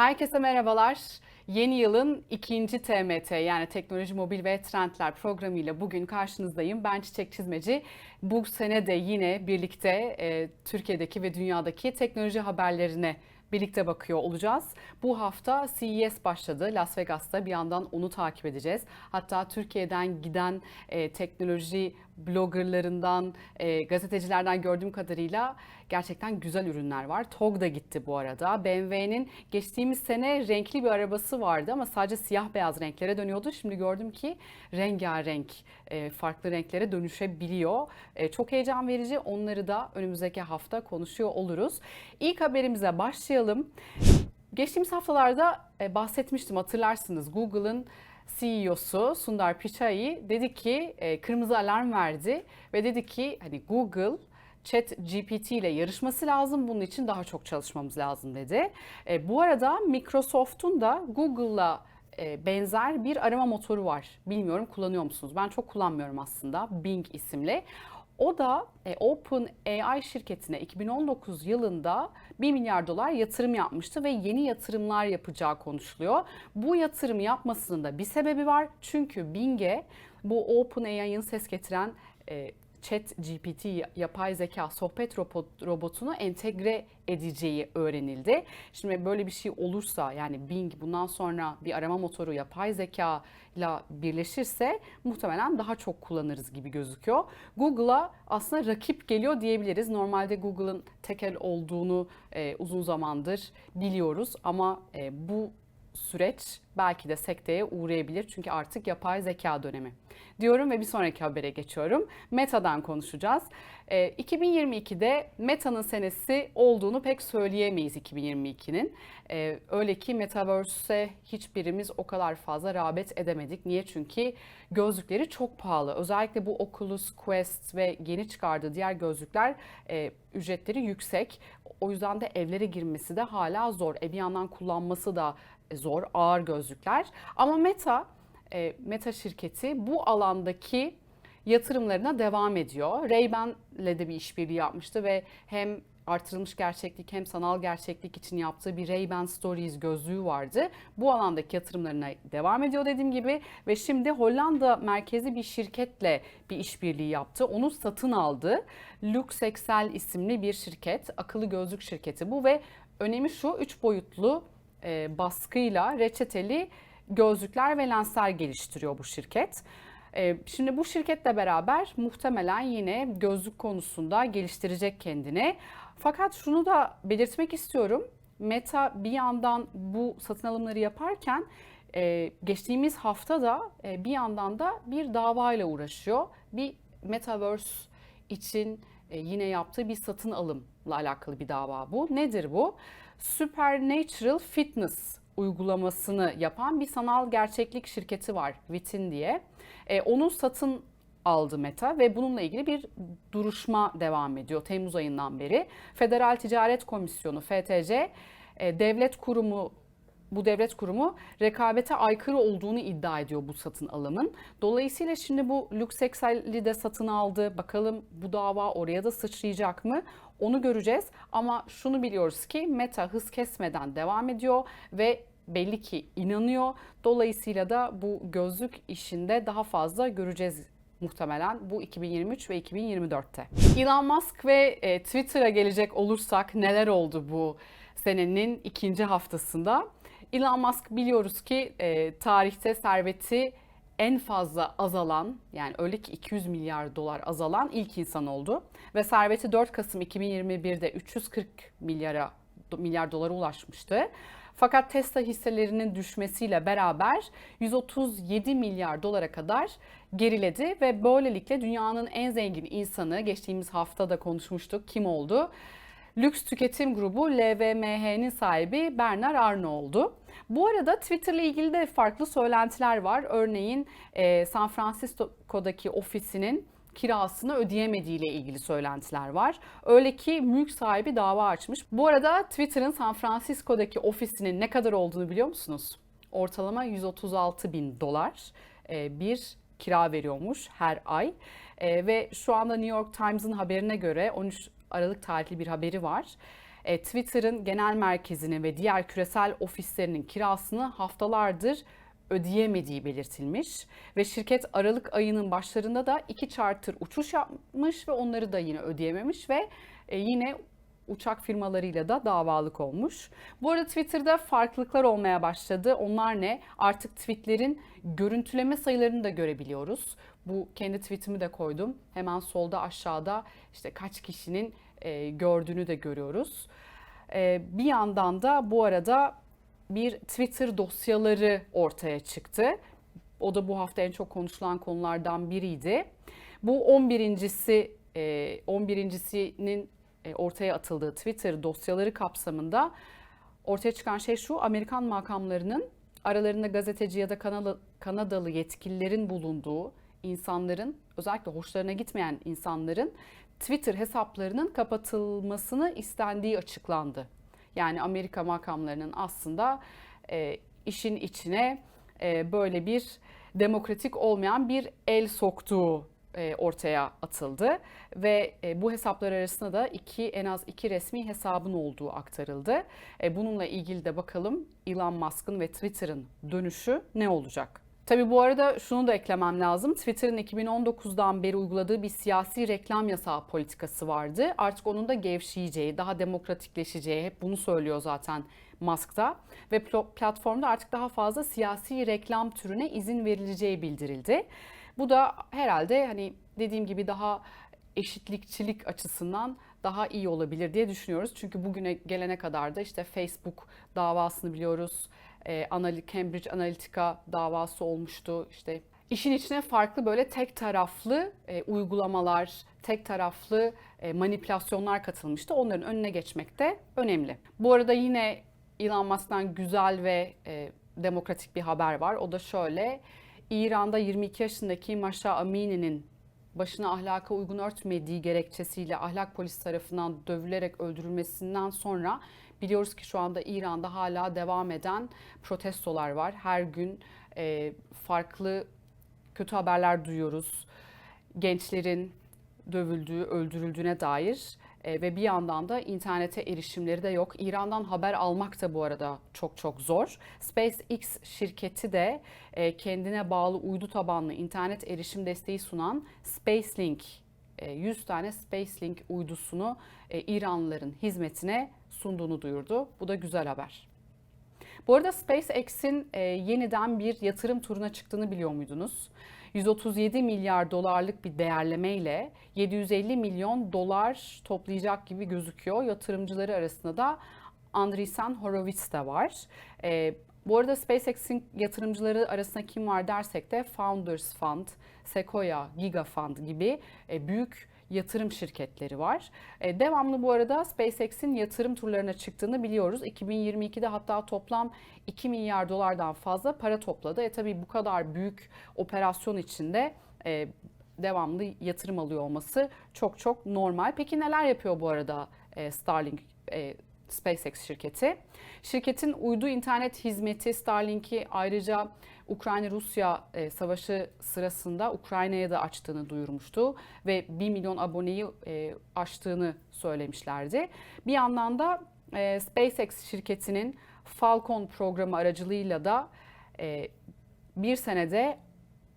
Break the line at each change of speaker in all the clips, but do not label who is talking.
Herkese merhabalar. Yeni yılın ikinci TMT yani Teknoloji, Mobil ve Trendler programıyla bugün karşınızdayım. Ben Çiçek Çizmeci. Bu sene de yine birlikte e, Türkiye'deki ve dünyadaki teknoloji haberlerine birlikte bakıyor olacağız. Bu hafta CES başladı Las Vegas'ta bir yandan onu takip edeceğiz. Hatta Türkiye'den giden e, teknoloji bloggerlarından, e, gazetecilerden gördüğüm kadarıyla gerçekten güzel ürünler var. TOG da gitti bu arada. BMW'nin geçtiğimiz sene renkli bir arabası vardı ama sadece siyah beyaz renklere dönüyordu. Şimdi gördüm ki rengarenk e, farklı renklere dönüşebiliyor. E, çok heyecan verici. Onları da önümüzdeki hafta konuşuyor oluruz. İlk haberimize başlayalım. Geçtiğimiz haftalarda e, bahsetmiştim hatırlarsınız Google'ın CEO'su Sundar Pichai dedi ki e, kırmızı alarm verdi ve dedi ki hani Google Chat GPT ile yarışması lazım. Bunun için daha çok çalışmamız lazım dedi. E, bu arada Microsoft'un da Google'la e, benzer bir arama motoru var. Bilmiyorum kullanıyor musunuz? Ben çok kullanmıyorum aslında. Bing isimli. O da e, OpenAI şirketine 2019 yılında 1 milyar dolar yatırım yapmıştı ve yeni yatırımlar yapacağı konuşuluyor. Bu yatırım yapmasının da bir sebebi var. Çünkü Bing'e bu OpenAI'ın ses getiren e, Chat GPT yapay zeka sohbet robotunu entegre edeceği öğrenildi. Şimdi böyle bir şey olursa yani Bing bundan sonra bir arama motoru yapay zeka ile birleşirse muhtemelen daha çok kullanırız gibi gözüküyor. Google'a aslında rakip geliyor diyebiliriz. Normalde Google'ın tekel olduğunu e, uzun zamandır biliyoruz ama e, bu süreç belki de sekteye uğrayabilir çünkü artık yapay zeka dönemi diyorum ve bir sonraki habere geçiyorum. Meta'dan konuşacağız. E, 2022'de Meta'nın senesi olduğunu pek söyleyemeyiz 2022'nin. E, öyle ki Metaverse'e hiçbirimiz o kadar fazla rağbet edemedik. Niye? Çünkü gözlükleri çok pahalı. Özellikle bu Oculus Quest ve yeni çıkardığı diğer gözlükler e, ücretleri yüksek. O yüzden de evlere girmesi de hala zor. E bir yandan kullanması da zor, ağır gözlükler. Ama Meta, e, Meta şirketi bu alandaki yatırımlarına devam ediyor. Ray-Ban ile de bir işbirliği yapmıştı ve hem artırılmış gerçeklik hem sanal gerçeklik için yaptığı bir Ray-Ban Stories gözlüğü vardı. Bu alandaki yatırımlarına devam ediyor dediğim gibi ve şimdi Hollanda merkezi bir şirketle bir işbirliği yaptı. Onu satın aldı. Luxexel isimli bir şirket, akıllı gözlük şirketi bu ve önemi şu üç boyutlu e, baskıyla reçeteli gözlükler ve lensler geliştiriyor bu şirket. E, şimdi bu şirketle beraber muhtemelen yine gözlük konusunda geliştirecek kendini. Fakat şunu da belirtmek istiyorum. Meta bir yandan bu satın alımları yaparken e, geçtiğimiz hafta da e, bir yandan da bir davayla uğraşıyor. Bir Metaverse için e, yine yaptığı bir satın alımla alakalı bir dava bu. Nedir bu? Supernatural Fitness uygulamasını yapan bir sanal gerçeklik şirketi var Vitin diye. E, onun satın aldı Meta ve bununla ilgili bir duruşma devam ediyor Temmuz ayından beri. Federal Ticaret Komisyonu FTC e, devlet kurumu bu devlet kurumu rekabete aykırı olduğunu iddia ediyor bu satın alımın. Dolayısıyla şimdi bu Luxexel'i de satın aldı. Bakalım bu dava oraya da sıçrayacak mı? Onu göreceğiz ama şunu biliyoruz ki Meta hız kesmeden devam ediyor ve belli ki inanıyor. Dolayısıyla da bu gözlük işinde daha fazla göreceğiz muhtemelen bu 2023 ve 2024'te. Elon Musk ve e, Twitter'a gelecek olursak neler oldu bu senenin ikinci haftasında? Elon Musk biliyoruz ki e, tarihte serveti en fazla azalan yani öyle ki 200 milyar dolar azalan ilk insan oldu. Ve serveti 4 Kasım 2021'de 340 milyara milyar dolara ulaşmıştı. Fakat Tesla hisselerinin düşmesiyle beraber 137 milyar dolara kadar geriledi ve böylelikle dünyanın en zengin insanı geçtiğimiz hafta da konuşmuştuk kim oldu? Lüks tüketim grubu LVMH'nin sahibi Bernard Arnault oldu. Bu arada Twitter ile ilgili de farklı söylentiler var. Örneğin e, San Francisco'daki ofisinin kirasını ödeyemediği ile ilgili söylentiler var. Öyle ki mülk sahibi dava açmış. Bu arada Twitter'ın San Francisco'daki ofisinin ne kadar olduğunu biliyor musunuz? Ortalama 136 bin dolar e, bir kira veriyormuş her ay. E, ve şu anda New York Times'ın haberine göre 13 Aralık tarihli bir haberi var. e, Twitter'ın genel merkezini ve diğer küresel ofislerinin kirasını haftalardır ödeyemediği belirtilmiş ve şirket Aralık ayının başlarında da iki charter uçuş yapmış ve onları da yine ödeyememiş ve e, yine uçak firmalarıyla da davalık olmuş. Bu arada Twitter'da farklılıklar olmaya başladı. Onlar ne? Artık tweetlerin görüntüleme sayılarını da görebiliyoruz. Bu kendi tweetimi de koydum. Hemen solda aşağıda işte kaç kişinin e, gördüğünü de görüyoruz. E, bir yandan da bu arada bir Twitter dosyaları ortaya çıktı. O da bu hafta en çok konuşulan konulardan biriydi. Bu 11.si 11.sinin e, ortaya atıldığı Twitter dosyaları kapsamında ortaya çıkan şey şu Amerikan makamlarının aralarında gazeteci ya da Kanadalı, yetkililerin bulunduğu insanların özellikle hoşlarına gitmeyen insanların Twitter hesaplarının kapatılmasını istendiği açıklandı. Yani Amerika makamlarının aslında e, işin içine e, böyle bir demokratik olmayan bir el soktuğu e, ortaya atıldı ve e, bu hesaplar arasında da iki en az iki resmi hesabın olduğu aktarıldı. E, bununla ilgili de bakalım Elon Musk'ın ve Twitter'ın dönüşü ne olacak? Tabi bu arada şunu da eklemem lazım. Twitter'ın 2019'dan beri uyguladığı bir siyasi reklam yasağı politikası vardı. Artık onun da gevşeyeceği, daha demokratikleşeceği hep bunu söylüyor zaten Musk'ta. Ve platformda artık daha fazla siyasi reklam türüne izin verileceği bildirildi. Bu da herhalde hani dediğim gibi daha eşitlikçilik açısından daha iyi olabilir diye düşünüyoruz. Çünkü bugüne gelene kadar da işte Facebook davasını biliyoruz. E, Cambridge Analytica davası olmuştu. İşte işin içine farklı böyle tek taraflı e, uygulamalar, tek taraflı e, manipülasyonlar katılmıştı. Onların önüne geçmek de önemli. Bu arada yine Elon Musk'tan güzel ve e, demokratik bir haber var. O da şöyle. İran'da 22 yaşındaki Maşa Amini'nin başına ahlaka uygun örtmediği gerekçesiyle ahlak polisi tarafından dövülerek öldürülmesinden sonra biliyoruz ki şu anda İran'da hala devam eden protestolar var. Her gün e, farklı kötü haberler duyuyoruz. Gençlerin dövüldüğü, öldürüldüğüne dair e, ve bir yandan da internete erişimleri de yok. İran'dan haber almak da bu arada çok çok zor. SpaceX şirketi de e, kendine bağlı uydu tabanlı internet erişim desteği sunan SpaceLink 100 e, tane SpaceLink uydusunu İranlıların hizmetine sunduğunu duyurdu. Bu da güzel haber. Bu arada SpaceX'in yeniden bir yatırım turuna çıktığını biliyor muydunuz? 137 milyar dolarlık bir değerlemeyle 750 milyon dolar toplayacak gibi gözüküyor. Yatırımcıları arasında da Andreessen Horowitz de var. E, bu arada SpaceX'in yatırımcıları arasında kim var dersek de Founders Fund, Sequoia, Giga Fund gibi e, büyük yatırım şirketleri var. E, devamlı bu arada SpaceX'in yatırım turlarına çıktığını biliyoruz. 2022'de hatta toplam 2 milyar dolardan fazla para topladı. E tabii bu kadar büyük operasyon içinde e, devamlı yatırım alıyor olması çok çok normal. Peki neler yapıyor bu arada e, Starlink SpaceX şirketi? Şirketin uydu internet hizmeti Starlink'i ayrıca Ukrayna-Rusya e, savaşı sırasında Ukrayna'ya da açtığını duyurmuştu ve 1 milyon aboneyi e, aştığını söylemişlerdi. Bir yandan da e, SpaceX şirketinin Falcon programı aracılığıyla da e, bir senede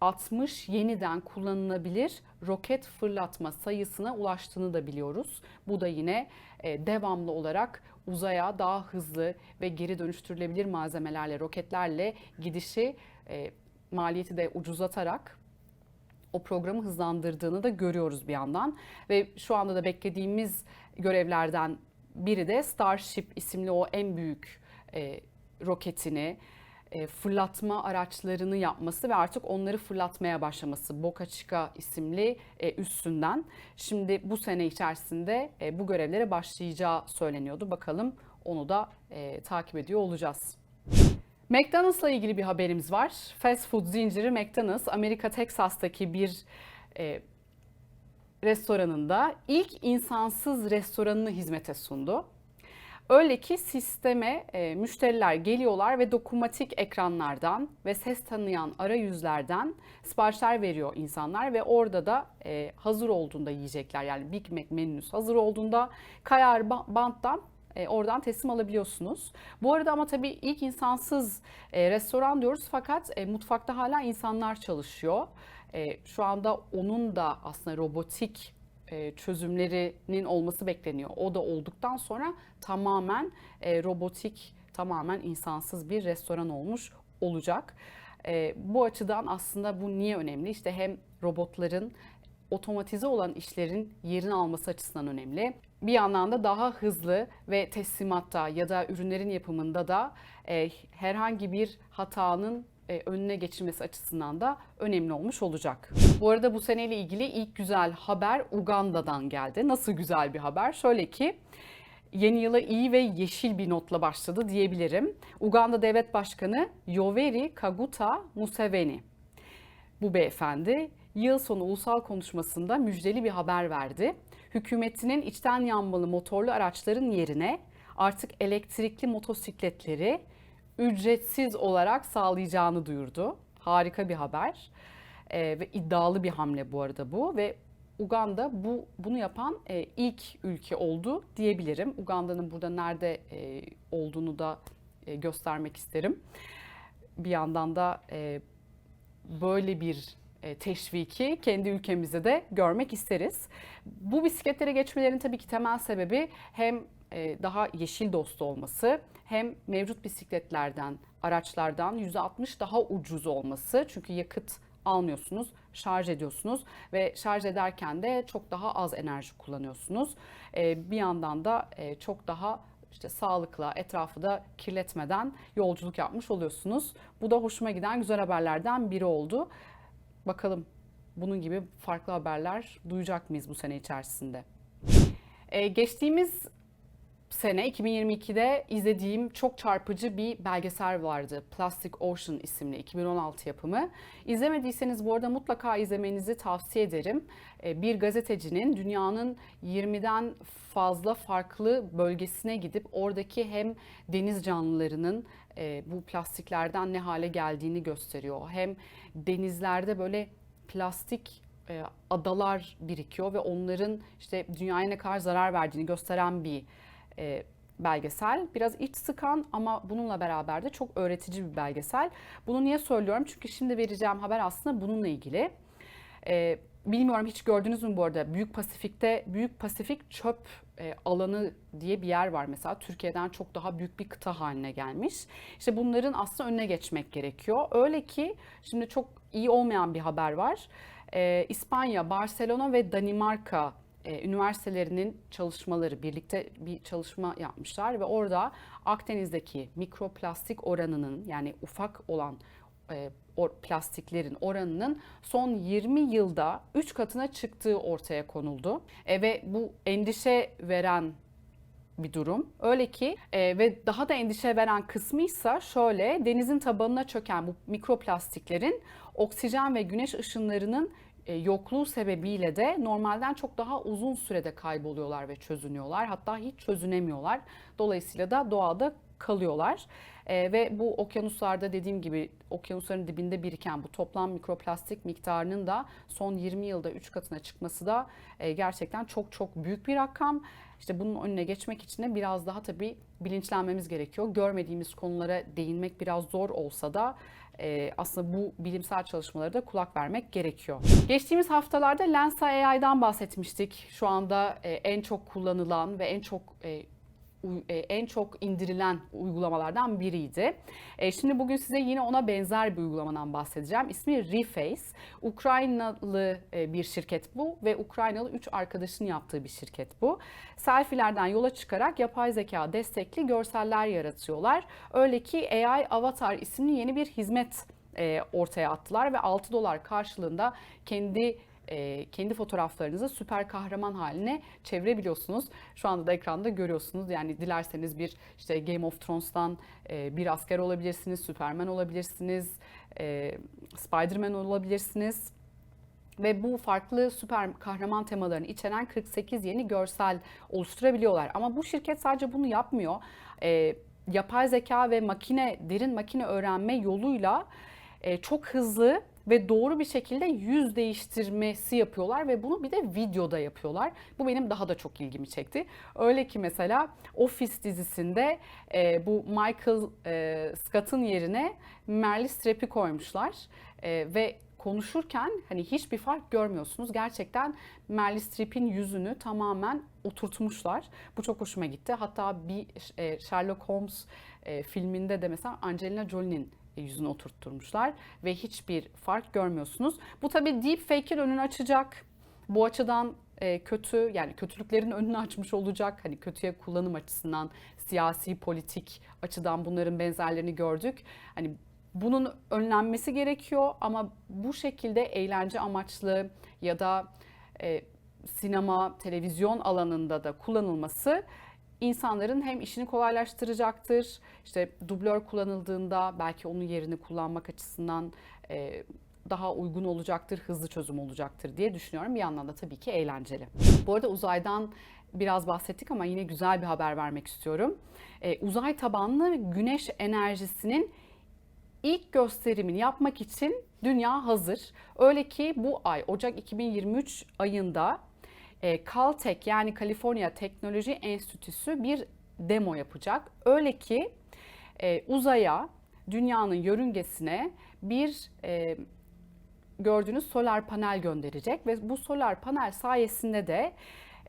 60 yeniden kullanılabilir roket fırlatma sayısına ulaştığını da biliyoruz. Bu da yine devamlı olarak uzaya daha hızlı ve geri dönüştürülebilir malzemelerle, roketlerle gidişi e, maliyeti de ucuzlatarak o programı hızlandırdığını da görüyoruz bir yandan. Ve şu anda da beklediğimiz görevlerden biri de Starship isimli o en büyük e, roketini, e, fırlatma araçlarını yapması ve artık onları fırlatmaya başlaması Boca Chica isimli e, üstünden. Şimdi bu sene içerisinde e, bu görevlere başlayacağı söyleniyordu. Bakalım onu da e, takip ediyor olacağız. McDonald's'la ilgili bir haberimiz var. Fast food zinciri McDonald's Amerika Texas'taki bir e, restoranında ilk insansız restoranını hizmete sundu. Öyle ki sisteme e, müşteriler geliyorlar ve dokunmatik ekranlardan ve ses tanıyan arayüzlerden siparişler veriyor insanlar ve orada da e, hazır olduğunda yiyecekler yani Big Mac menüsü hazır olduğunda kayar banttan e, oradan teslim alabiliyorsunuz. Bu arada ama tabii ilk insansız e, restoran diyoruz fakat e, mutfakta hala insanlar çalışıyor. Şu anda onun da aslında robotik çözümlerinin olması bekleniyor. O da olduktan sonra tamamen robotik, tamamen insansız bir restoran olmuş olacak. Bu açıdan aslında bu niye önemli? İşte hem robotların otomatize olan işlerin yerini alması açısından önemli. Bir yandan da daha hızlı ve teslimatta ya da ürünlerin yapımında da e, herhangi bir hatanın e, önüne geçilmesi açısından da önemli olmuş olacak. Bu arada bu seneyle ilgili ilk güzel haber Uganda'dan geldi. Nasıl güzel bir haber? Şöyle ki yeni yıla iyi ve yeşil bir notla başladı diyebilirim. Uganda Devlet Başkanı Yoweri Kaguta Museveni. Bu beyefendi yıl sonu ulusal konuşmasında müjdeli bir haber verdi. Hükümetinin içten yanmalı motorlu araçların yerine artık elektrikli motosikletleri ücretsiz olarak sağlayacağını duyurdu. Harika bir haber ee, ve iddialı bir hamle bu arada bu ve Uganda bu bunu yapan e, ilk ülke oldu diyebilirim. Uganda'nın burada nerede e, olduğunu da e, göstermek isterim. Bir yandan da e, böyle bir e, teşviki kendi ülkemizde de görmek isteriz. Bu bisikletlere geçmelerin tabii ki temel sebebi hem e, daha yeşil dostu olması hem mevcut bisikletlerden, araçlardan %60 daha ucuz olması. Çünkü yakıt almıyorsunuz, şarj ediyorsunuz ve şarj ederken de çok daha az enerji kullanıyorsunuz. E, bir yandan da çok daha işte sağlıkla etrafı da kirletmeden yolculuk yapmış oluyorsunuz. Bu da hoşuma giden güzel haberlerden biri oldu. Bakalım bunun gibi farklı haberler duyacak mıyız bu sene içerisinde? Ee, geçtiğimiz sene 2022'de izlediğim çok çarpıcı bir belgesel vardı. Plastic Ocean isimli 2016 yapımı. İzlemediyseniz bu arada mutlaka izlemenizi tavsiye ederim. Bir gazetecinin dünyanın 20'den fazla farklı bölgesine gidip oradaki hem deniz canlılarının bu plastiklerden ne hale geldiğini gösteriyor. Hem denizlerde böyle plastik adalar birikiyor ve onların işte dünyaya ne kadar zarar verdiğini gösteren bir e, belgesel. Biraz iç sıkan ama bununla beraber de çok öğretici bir belgesel. Bunu niye söylüyorum? Çünkü şimdi vereceğim haber aslında bununla ilgili. E, bilmiyorum hiç gördünüz mü bu arada Büyük Pasifik'te Büyük Pasifik çöp e, alanı diye bir yer var mesela. Türkiye'den çok daha büyük bir kıta haline gelmiş. İşte bunların aslında önüne geçmek gerekiyor. Öyle ki şimdi çok iyi olmayan bir haber var. E, İspanya, Barcelona ve Danimarka e, üniversitelerinin çalışmaları birlikte bir çalışma yapmışlar ve orada Akdeniz'deki mikroplastik oranının yani ufak olan e, plastiklerin oranının son 20 yılda 3 katına çıktığı ortaya konuldu. E, ve bu endişe veren bir durum. Öyle ki e, ve daha da endişe veren kısmıysa şöyle denizin tabanına çöken bu mikroplastiklerin oksijen ve güneş ışınlarının e, yokluğu sebebiyle de normalden çok daha uzun sürede kayboluyorlar ve çözünüyorlar. Hatta hiç çözünemiyorlar. Dolayısıyla da doğada kalıyorlar. E, ve bu okyanuslarda dediğim gibi okyanusların dibinde biriken bu toplam mikroplastik miktarının da son 20 yılda 3 katına çıkması da e, gerçekten çok çok büyük bir rakam. İşte bunun önüne geçmek için de biraz daha tabii bilinçlenmemiz gerekiyor. Görmediğimiz konulara değinmek biraz zor olsa da e, aslında bu bilimsel çalışmalara da kulak vermek gerekiyor. Geçtiğimiz haftalarda Lensa AI'dan bahsetmiştik. Şu anda e, en çok kullanılan ve en çok e, en çok indirilen uygulamalardan biriydi. E, şimdi bugün size yine ona benzer bir uygulamadan bahsedeceğim. İsmi Reface. Ukraynalı e, bir şirket bu ve Ukraynalı 3 arkadaşın yaptığı bir şirket bu. Selfie'lerden yola çıkarak yapay zeka destekli görseller yaratıyorlar. Öyle ki AI Avatar isimli yeni bir hizmet ortaya attılar ve 6 dolar karşılığında kendi e, kendi fotoğraflarınızı süper kahraman haline çevirebiliyorsunuz. Şu anda da ekranda görüyorsunuz. Yani dilerseniz bir işte Game of Thrones'tan e, bir asker olabilirsiniz, Superman olabilirsiniz, e, Spider-Man olabilirsiniz. Ve bu farklı süper kahraman temalarını içeren 48 yeni görsel oluşturabiliyorlar. Ama bu şirket sadece bunu yapmıyor. E, yapay zeka ve makine, derin makine öğrenme yoluyla e, çok hızlı ve doğru bir şekilde yüz değiştirmesi yapıyorlar ve bunu bir de videoda yapıyorlar. Bu benim daha da çok ilgimi çekti. Öyle ki mesela Office dizisinde e, bu Michael e, Scott'ın yerine Meryl Streep'i koymuşlar E, ve konuşurken hani hiçbir fark görmüyorsunuz. Gerçekten Meryl Streep'in yüzünü tamamen oturtmuşlar. Bu çok hoşuma gitti. Hatta bir e, Sherlock Holmes e, filminde de mesela Angelina Jolie'nin yüzünü oturtturmuşlar ve hiçbir fark görmüyorsunuz. Bu tabii deepfake'in önünü açacak. Bu açıdan e, kötü yani kötülüklerin önünü açmış olacak. Hani kötüye kullanım açısından, siyasi, politik açıdan bunların benzerlerini gördük. Hani bunun önlenmesi gerekiyor ama bu şekilde eğlence amaçlı ya da e, sinema, televizyon alanında da kullanılması insanların hem işini kolaylaştıracaktır. İşte dublör kullanıldığında belki onun yerini kullanmak açısından e, daha uygun olacaktır, hızlı çözüm olacaktır diye düşünüyorum. Bir yandan da tabii ki eğlenceli. Bu arada uzaydan biraz bahsettik ama yine güzel bir haber vermek istiyorum. E, uzay tabanlı güneş enerjisinin ilk gösterimini yapmak için dünya hazır. Öyle ki bu ay Ocak 2023 ayında e, Caltech yani Kaliforniya Teknoloji Enstitüsü bir demo yapacak. Öyle ki e, uzaya, dünyanın yörüngesine bir e, gördüğünüz solar panel gönderecek ve bu solar panel sayesinde de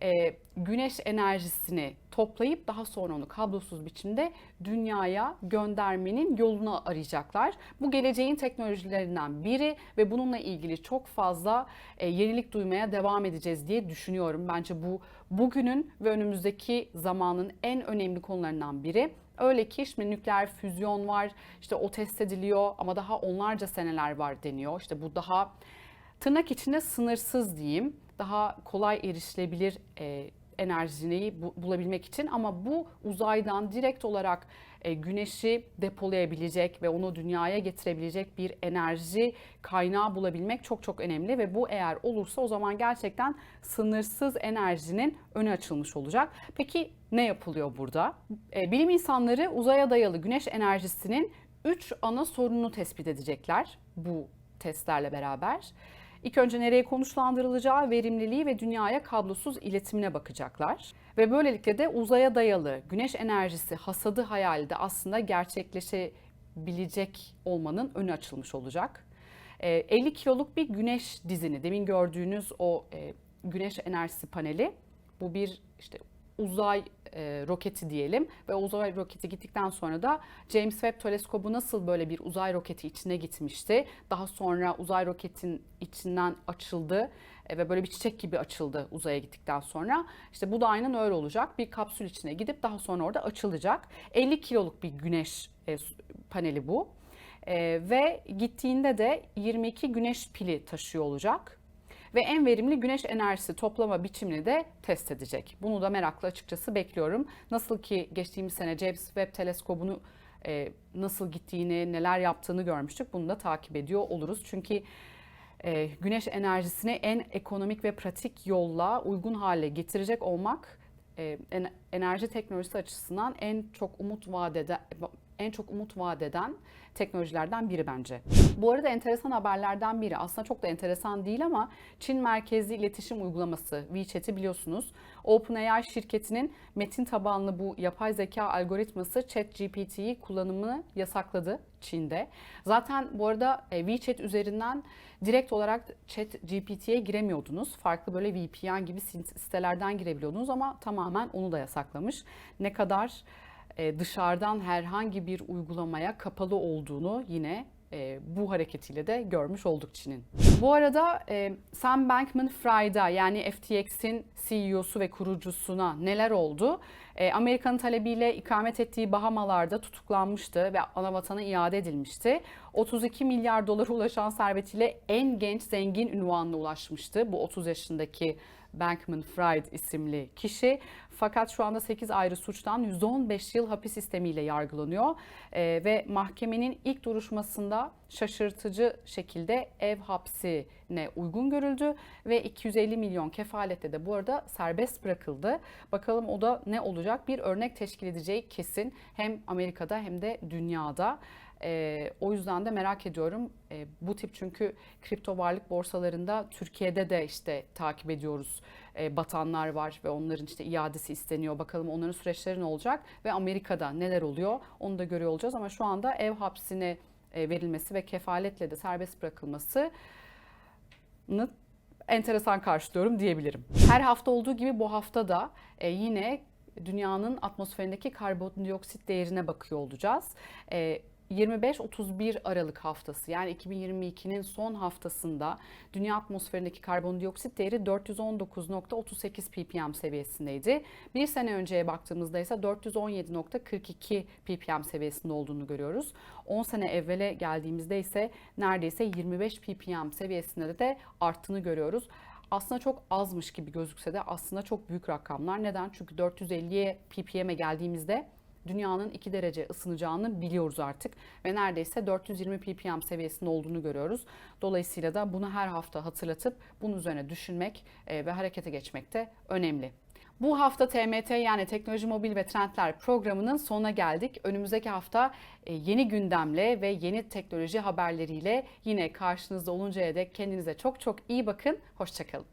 e, güneş enerjisini toplayıp daha sonra onu kablosuz biçimde dünyaya göndermenin yolunu arayacaklar. Bu geleceğin teknolojilerinden biri ve bununla ilgili çok fazla e, yenilik duymaya devam edeceğiz diye düşünüyorum. Bence bu bugünün ve önümüzdeki zamanın en önemli konularından biri. Öyle ki şimdi nükleer füzyon var, işte o test ediliyor ama daha onlarca seneler var deniyor. İşte bu daha tırnak içinde sınırsız diyeyim, daha kolay erişilebilir e, enerjiyi bu, bulabilmek için ama bu uzaydan direkt olarak e, güneşi depolayabilecek ve onu dünyaya getirebilecek bir enerji kaynağı bulabilmek çok çok önemli ve bu eğer olursa o zaman gerçekten sınırsız enerjinin önü açılmış olacak. Peki ne yapılıyor burada? E, bilim insanları uzaya dayalı güneş enerjisinin 3 ana sorununu tespit edecekler bu testlerle beraber. İlk önce nereye konuşlandırılacağı, verimliliği ve dünyaya kablosuz iletimine bakacaklar. Ve böylelikle de uzaya dayalı güneş enerjisi hasadı hayali de aslında gerçekleşebilecek olmanın önü açılmış olacak. 50 kiloluk bir güneş dizini, demin gördüğünüz o e, güneş enerjisi paneli, bu bir işte uzay e, roketi diyelim ve uzay roketi gittikten sonra da James Webb teleskobu nasıl böyle bir uzay roketi içine gitmişti. Daha sonra uzay roketin içinden açıldı e, ve böyle bir çiçek gibi açıldı uzaya gittikten sonra. İşte bu da aynen öyle olacak. Bir kapsül içine gidip daha sonra orada açılacak. 50 kiloluk bir güneş e, paneli bu. E, ve gittiğinde de 22 güneş pili taşıyor olacak ve en verimli güneş enerjisi toplama biçimini de test edecek. Bunu da merakla açıkçası bekliyorum. Nasıl ki geçtiğimiz sene James Webb teleskobunu e, nasıl gittiğini, neler yaptığını görmüştük. Bunu da takip ediyor oluruz. Çünkü e, güneş enerjisini en ekonomik ve pratik yolla uygun hale getirecek olmak e, enerji teknolojisi açısından en çok umut vadede en çok umut vadeden teknolojilerden biri bence. Bu arada enteresan haberlerden biri aslında çok da enteresan değil ama Çin merkezli iletişim uygulaması WeChat'i biliyorsunuz. OpenAI şirketinin metin tabanlı bu yapay zeka algoritması ChatGPT'yi kullanımını yasakladı Çin'de. Zaten bu arada e, WeChat üzerinden direkt olarak ChatGPT'ye giremiyordunuz. Farklı böyle VPN gibi sitelerden girebiliyordunuz ama tamamen onu da yasaklamış. Ne kadar dışarıdan herhangi bir uygulamaya kapalı olduğunu yine e, bu hareketiyle de görmüş olduk Çin'in. Bu arada e, Sam Bankman-Fried'a yani FTX'in CEO'su ve kurucusuna neler oldu? Amerika'nın talebiyle ikamet ettiği Bahamalar'da tutuklanmıştı ve ana vatana iade edilmişti. 32 milyar dolara ulaşan servetiyle en genç zengin ünvanına ulaşmıştı. Bu 30 yaşındaki Bankman Fried isimli kişi. Fakat şu anda 8 ayrı suçtan 115 yıl hapis sistemiyle yargılanıyor. E, ve mahkemenin ilk duruşmasında şaşırtıcı şekilde ev hapsine uygun görüldü ve 250 milyon kefalette de bu arada serbest bırakıldı. Bakalım o da ne olacak? Bir örnek teşkil edeceği kesin hem Amerika'da hem de dünyada. E, o yüzden de merak ediyorum. E, bu tip çünkü kripto varlık borsalarında Türkiye'de de işte takip ediyoruz. E, batanlar var ve onların işte iadesi isteniyor. Bakalım onların süreçleri ne olacak ve Amerika'da neler oluyor onu da görüyor olacağız. Ama şu anda ev hapsine e, verilmesi ve kefaletle de serbest bırakılması enteresan karşılıyorum diyebilirim. Her hafta olduğu gibi bu hafta da e, yine dünyanın atmosferindeki karbondioksit değerine bakıyor olacağız. E, 25-31 Aralık haftası yani 2022'nin son haftasında dünya atmosferindeki karbondioksit değeri 419.38 ppm seviyesindeydi. Bir sene önceye baktığımızda ise 417.42 ppm seviyesinde olduğunu görüyoruz. 10 sene evvele geldiğimizde ise neredeyse 25 ppm seviyesinde de arttığını görüyoruz aslında çok azmış gibi gözükse de aslında çok büyük rakamlar. Neden? Çünkü 450'ye ppm'e geldiğimizde dünyanın 2 derece ısınacağını biliyoruz artık ve neredeyse 420 ppm seviyesinde olduğunu görüyoruz. Dolayısıyla da bunu her hafta hatırlatıp bunun üzerine düşünmek e, ve harekete geçmek de önemli. Bu hafta TMT yani Teknoloji Mobil ve Trendler programının sonuna geldik. Önümüzdeki hafta e, yeni gündemle ve yeni teknoloji haberleriyle yine karşınızda oluncaya dek kendinize çok çok iyi bakın. Hoşçakalın.